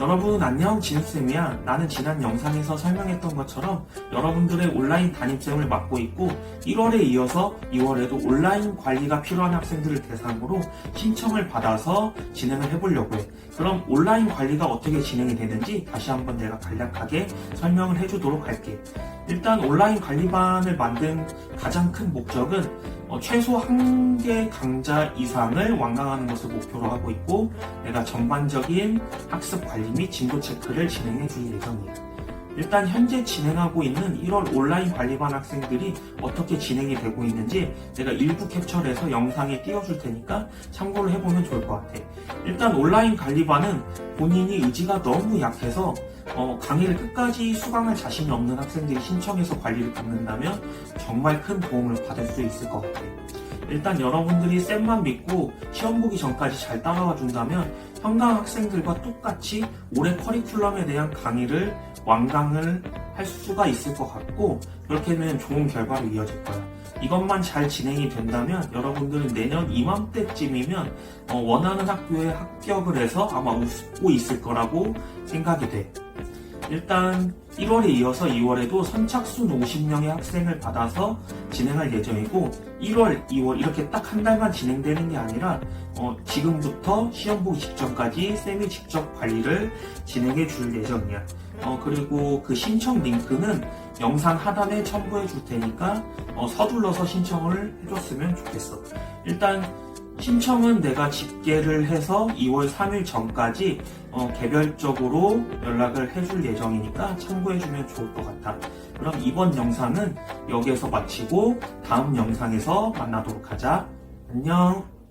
여러분 안녕 진우쌤이야. 나는 지난 영상에서 설명했던 것처럼 여러분들의 온라인 담임쌤을 맡고 있고 1월에 이어서 2월에도 온라인 관리가 필요한 학생들을 대상으로 신청을 받아서 진행을 해보려고 해. 그럼 온라인 관리가 어떻게 진행이 되는지 다시 한번 내가 간략하게 설명을 해주도록 할게. 일단 온라인 관리반을 만든 가장 큰 목적은 어, 최소 한 개 강좌 이상을 완강하는 것을 목표로 하고 있고 내가 전반적인 학습 관리 및 진도 체크를 진행해 줄 예정이에요. 일단 현재 진행하고 있는 1월 온라인 관리반 학생들이 어떻게 진행이 되고 있는지 내가 일부 캡처를 해서 영상에 띄워줄 테니까 참고를 해보면 좋을 것 같아. 일단 온라인 관리반은 본인이 의지가 너무 약해서 어, 강의를 끝까지 수강할 자신이 없는 학생들이 신청해서 관리를 받는다면 정말 큰 도움을 받을 수 있을 것 같아요. 일단 여러분들이 쌤만 믿고 시험 보기 전까지 잘 따라와 준다면 평당 학생들과 똑같이 올해 커리큘럼에 대한 강의를 완강을 할 수가 있을 것 같고 그렇게 되면 좋은 결과로 이어질 거야. 이것만 잘 진행이 된다면 여러분들은 내년 이맘때쯤이면 어, 원하는 학교에 합격을 해서 아마 웃고 있을 거라고 생각이 돼. 일단 1월에 이어서 2월에도 선착순 50명의 학생을 받아서 진행할 예정이고 1월, 2월 이렇게 딱 한 달만 진행되는 게 아니라 어, 지금부터 시험 보기 직전까지 쌤이 직접 관리를 진행해 줄 예정이야. 어, 그리고 그 신청 링크는 영상 하단에 첨부해 줄 테니까 어, 서둘러서 신청을 해줬으면 좋겠어. 일단 신청은 내가 집계를 해서 2월 3일 전까지 어, 개별적으로 연락을 해줄 예정이니까 참고해주면 좋을 것 같아. 그럼 이번 영상은 여기에서 마치고 다음 영상에서 만나도록 하자. 안녕.